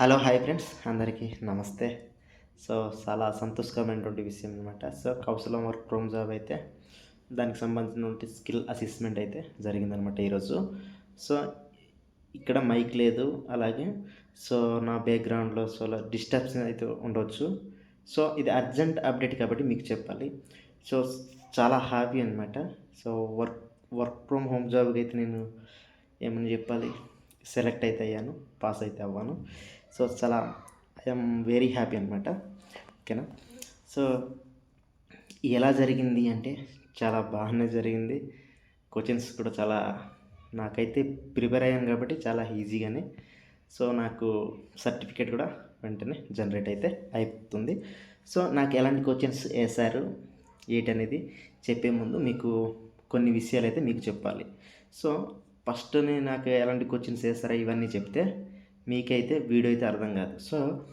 Hello hi friends. అందరికీ నమస్తే. So చాలా సంతోషకరమైనటువంటి విషయం అనమాట so Kaushalam work from job అయితే దానికి సంబంధించినటువంటి స్కిల్ అసెస్మెంట్ అయితే జరిగిందనమాట ఈరోజు. సో ఇక్కడ మైక్ లేదు అలాగే సో నా బ్యాక్గ్రౌండ్లో సో డిస్టర్బ్స్ అయితే ఉండొచ్చు. సో ఇది అర్జెంట్ అప్డేట్ కాబట్టి మీకు చెప్పాలి. సో చాలా హ్యాపీ అనమాట so work work from home జాబ్కి అయితే నేను ఏమని చెప్పాలి? సెలెక్ట్ అయితే అయ్యాను పాస్ అయితే అవ్వాను. సో చాలా ఐఎమ్ వెరీ హ్యాపీ అనమాట ఓకేనా? సో ఎలా జరిగింది అంటే చాలా బాగానే జరిగింది. క్వశ్చన్స్ కూడా చాలా నాకైతే ప్రిపేర్ అయ్యాను కాబట్టి చాలా ఈజీగానే. సో నాకు సర్టిఫికేట్ కూడా వెంటనే జనరేట్ అయితే అయిపోతుంది సో నాకు ఎలాంటి క్వశ్చన్స్ వేశారు ఏంటనేది చెప్పే ముందు మీకు కొన్ని విషయాలు అయితే మీకు చెప్పాలి. సో ఫస్ట్ నాకు ఎలాంటి క్వశ్చన్స్ వేస్తారా ఇవన్నీ చెప్తే మీకైతే వీడియో అయితే అర్థం కాదు. సో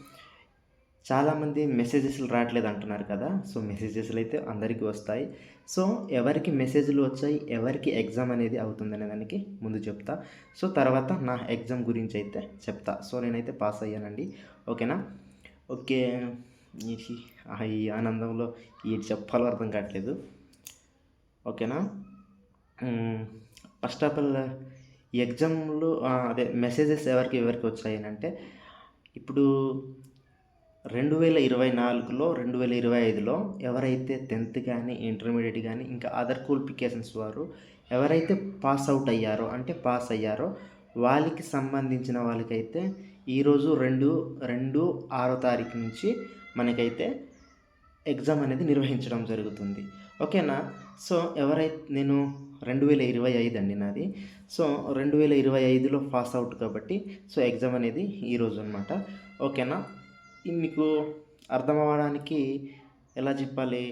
చాలామంది మెసేజెస్లు రావట్లేదు అంటున్నారు కదా. సో మెసేజెస్లు అయితే అందరికీ వస్తాయి. సో ఎవరికి మెసేజ్లు వచ్చాయి ఎవరికి ఎగ్జామ్ అనేది అవుతుందనే దానికి ముందు చెప్తా. సో తర్వాత నా ఎగ్జామ్ గురించి అయితే చెప్తా. సో నేనైతే పాస్ అయ్యానండి. ఓకేనా? ఓకే. ఈ ఆనందంలో ఏది చెప్పాలో అర్థం కావట్లేదు. ఓకేనా? ఫస్ట్ ఆఫ్ ఆల్ ఎగ్జామ్లు అదే మెసేజెస్ ఎవరికి ఎవరికి వచ్చాయి అంటే ఇప్పుడు రెండు వేల ఇరవై నాలుగులో రెండు వేల ఇరవై ఐదులో ఎవరైతే టెన్త్ కానీ ఇంటర్మీడియట్ కానీ ఇంకా అదర్ క్వాలిఫికేషన్స్ వారు ఎవరైతే పాస్ అవుట్ అయ్యారో అంటే పాస్ అయ్యారో వాళ్ళకి సంబంధించిన వాళ్ళకైతే ఈరోజు రెండు రెండు ఆరో తారీఖు నుంచి మనకైతే ఎగ్జామ్ అనేది నిర్వహించడం జరుగుతుంది. ఓకేనా? సో ఎవరైతే నేను రెండు వేల ఇరవై ఐదు అండి నాది. సో రెండు వేల ఇరవై ఐదులో పాస్ అవుట్ కాబట్టి సో ఎగ్జామ్ అనేది ఈరోజు అనమాట ఓకేనా? మీకు అర్థం అవ్వడానికి ఎలా చెప్పాలి?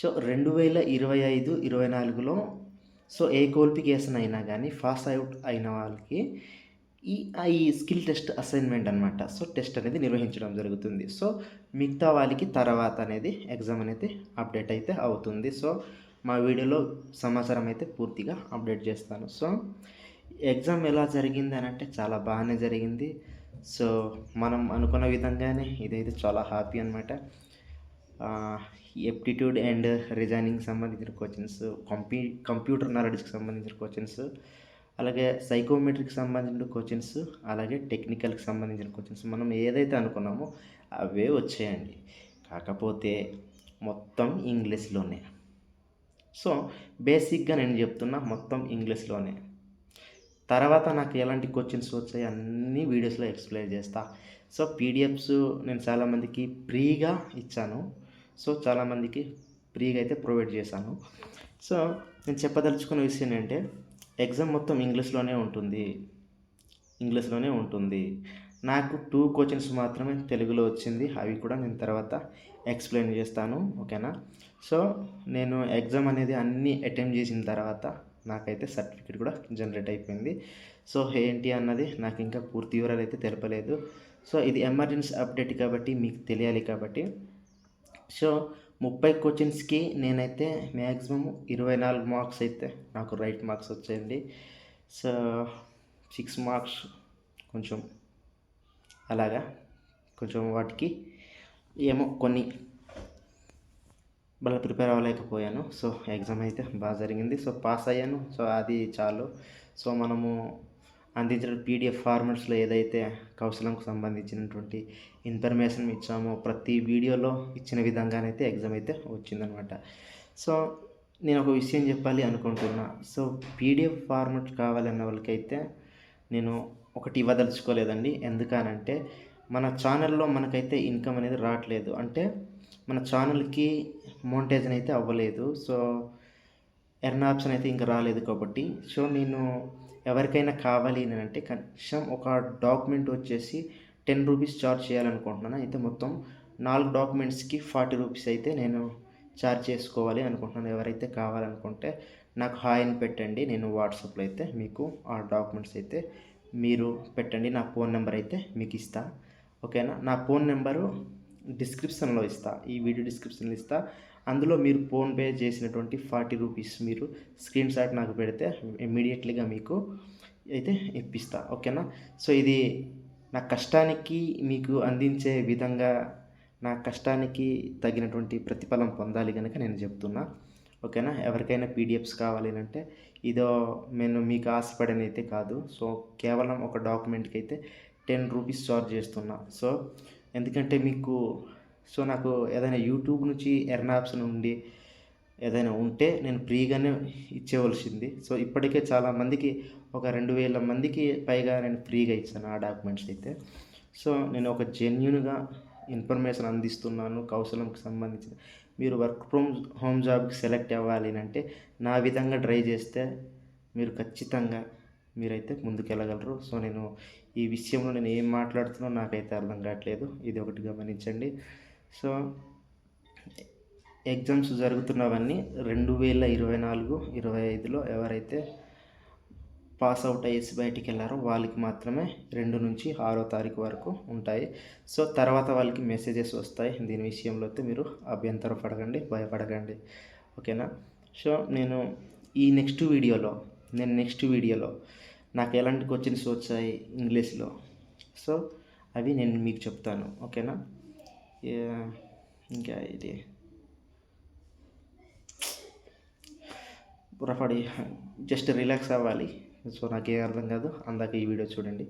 సో రెండు వేల ఇరవై ఐదు ఇరవై నాలుగులో సో ఏ క్వాలిఫికేషన్ అయినా కానీ పాస్ అవుట్ అయిన వాళ్ళకి ఈ ఈ స్కిల్ టెస్ట్ అసైన్మెంట్ అనమాట సో టెస్ట్ అనేది నిర్వహించడం జరుగుతుంది. సో మిగతా వాళ్ళకి తర్వాత అనేది ఎగ్జామ్ అనేది అప్డేట్ అయితే అవుతుంది. సో మా వీడియోలో సమాచారం అయితే పూర్తిగా అప్డేట్ చేస్తాను. సో ఎగ్జామ్ ఎలా జరిగింది అని అంటే చాలా బాగానే జరిగింది. సో మనం అనుకున్న విధంగానే ఇదైతే చాలా హ్యాపీ అనమాట ఎప్టిట్యూడ్ అండ్ రిజైనింగ్ సంబంధించిన క్వశ్చన్స్ కంప్యూ కంప్యూటర్ నాలెడ్జ్కి సంబంధించిన క్వశ్చన్స్ అలాగే సైకోమెట్రిక్ సంబంధించిన క్వశ్చన్స్ అలాగే టెక్నికల్కి సంబంధించిన క్వశ్చన్స్ మనం ఏదైతే అనుకున్నామో అవే వచ్చాయండి. కాకపోతే మొత్తం ఇంగ్లీష్లోనే. సో బేసిక్గా నేను చెప్తున్నా మొత్తం ఇంగ్లీష్లోనే. తర్వాత నాకు ఎలాంటి క్వశ్చన్స్ వచ్చాయి అన్ని వీడియోస్లో ఎక్స్ప్లెయిన్ చేస్తా. సో పీడిఎఫ్స్ నేను చాలామందికి ఫ్రీగా ఇచ్చాను. సో చాలామందికి ఫ్రీగా అయితే ప్రొవైడ్ చేశాను. సో నేను చెప్పదలుచుకున్న విషయం ఏంటంటే ఎగ్జామ్ మొత్తం ఇంగ్లీష్లోనే ఉంటుంది. ఇంగ్లీష్లోనే ఉంటుంది. నాకు టూ క్వశ్చన్స్ మాత్రమే తెలుగులో వచ్చింది. అవి కూడా నేను తర్వాత ఎక్స్ప్లెయిన్ చేస్తాను. ఓకేనా సో నేను ఎగ్జామ్ అనేది అన్నీ అటెంప్ట్ చేసిన తర్వాత నాకైతే సర్టిఫికేట్ కూడా జనరేట్ అయిపోయింది. సో ఏంటి అన్నది నాకు ఇంకా పూర్తి వివరాలు అయితే తెలపలేదు. సో ఇది ఎమర్జెన్సీ అప్డేట్ కాబట్టి మీకు తెలియాలి కాబట్టి. సో ముప్పై క్వశ్చన్స్కి నేనైతే మ్యాక్సిమం ఇరవై నాలుగు మార్క్స్ అయితే నాకు రైట్ మార్క్స్ వచ్చాయండి. సో సిక్స్ మార్క్స్ కొంచెం అలాగా కొంచెం వాటికి ఏమో కొన్ని బాగా ప్రిపేర్ అవ్వలేకపోయాను. సో ఎగ్జామ్ అయితే బాగా జరిగింది. సో పాస్ అయ్యాను. సో అది చాలు. సో మనము అందించిన పీడిఎఫ్ ఫార్మాట్స్లో ఏదైతే కౌశలంకు సంబంధించినటువంటి ఇన్ఫర్మేషన్ ఇచ్చామో ప్రతి వీడియోలో ఇచ్చిన విధంగానైతే ఎగ్జామ్ అయితే వచ్చిందనమాట. సో నేను ఒక విషయం చెప్పాలి అనుకుంటున్నా. సో పీడిఎఫ్ ఫార్మాట్ కావాలన్న వాళ్ళకైతే నేను ఒకటి ఇవ్వదలుచుకోలేదండి. ఎందుకనంటే మన ఛానల్లో మనకైతే ఇన్కమ్ అనేది రావట్లేదు. అంటే మన ఛానల్కి మోంటేజన్ అయితే అవ్వలేదు. సో ఎర్న్ ఆప్షన్ అయితే ఇంకా రాలేదు కాబట్టి. సో నేను ఎవరికైనా కావాలి అని అంటే కనీసం ఒక డాక్యుమెంట్ వచ్చేసి టెన్ రూపీస్ ఛార్జ్ చేయాలనుకుంటున్నాను. అయితే మొత్తం నాలుగు డాక్యుమెంట్స్కి ఫార్టీ రూపీస్ అయితే నేను ఛార్జ్ చేసుకోవాలి అనుకుంటున్నాను. ఎవరైతే కావాలనుకుంటే నాకు హాయ్ అని పెట్టండి. నేను వాట్సాప్లో అయితే మీకు ఆ డాక్యుమెంట్స్ అయితే మీరు పెట్టండి నా ఫోన్ నెంబర్ అయితే మీకు ఇస్తా. ఓకేనా? నా ఫోన్ నెంబరు డిస్క్రిప్షన్లో ఇస్తా. ఈ వీడియో డిస్క్రిప్షన్లో ఇస్తా. అందులో మీరు ఫోన్పే చేసినటువంటి ఫార్టీ రూపీస్ మీరు స్క్రీన్ షాట్ నాకు పెడితే ఇమీడియట్లీగా మీకు అయితే ఇప్పిస్తా. ఓకేనా? సో ఇది నా కష్టానికి మీకు అందించే విధంగా నా కష్టానికి తగినటువంటి ప్రతిఫలం పొందాలి కనుక నేను చెప్తున్నా. ఓకేనా? ఎవరికైనా పీడిఎఫ్స్ కావాలి అంటే ఇదో నేను మీకు ఆశపడని అయితే కాదు. సో కేవలం ఒక డాక్యుమెంట్కి అయితే టెన్ రూపీస్ చార్జ్ చేస్తున్నా. సో ఎందుకంటే మీకు సో నాకు ఏదైనా యూట్యూబ్ నుంచి ఎర్న్ ఆప్షన్ నుండి ఏదైనా ఉంటే నేను ఫ్రీగానే ఇచ్చేవలసింది. సో ఇప్పటికే చాలా మందికి ఒక రెండు వేల మందికి పైగా నేను ఫ్రీగా ఇచ్చాను ఆ డాక్యుమెంట్స్ అయితే. సో నేను ఒక జెన్యున్గా ఇన్ఫర్మేషన్ అందిస్తున్నాను కౌశలంకి సంబంధించిన మీరు వర్క్ ఫ్రమ్ హోమ్ జాబ్కి సెలెక్ట్ అవ్వాలి అంటే నా విధంగా ట్రై చేస్తే మీరు ఖచ్చితంగా మీరైతే ముందుకెళ్ళగలరు. సో నేను ఈ విషయంలో నేను ఏం మాట్లాడుతున్నా నాకైతే అర్థం కావట్లేదు. ఇది ఒకటి గమనించండి. సో ఎగ్జామ్స్ జరుగుతున్నవన్నీ రెండు వేల ఇరవై నాలుగు ఇరవై ఐదులో ఎవరైతే పాస్ అవుట్ అయ్యేసి బయటికి వెళ్ళారో వాళ్ళకి మాత్రమే రెండు నుంచి ఆరో తారీఖు వరకు ఉంటాయి. సో తర్వాత వాళ్ళకి మెసేజెస్ వస్తాయి. దీని విషయంలో అయితే మీరు అభ్యంతరం పడకండి భయపడకండి. ఓకేనా? సో నేను ఈ నెక్స్ట్ వీడియోలో నేను నెక్స్ట్ వీడియోలో నాకు ఎలాంటి క్వశ్చన్స్ వచ్చాయి ఇంగ్లీష్లో? సో అవి నేను మీకు చెప్తాను. ఓకేనా? ఇంకా ఇది. బుర్రపడి జస్ట్ రిలాక్స్ అవ్వాలి. సో నాకే అర్థం కాదు. అందాక ఈ వీడియో చూడండి.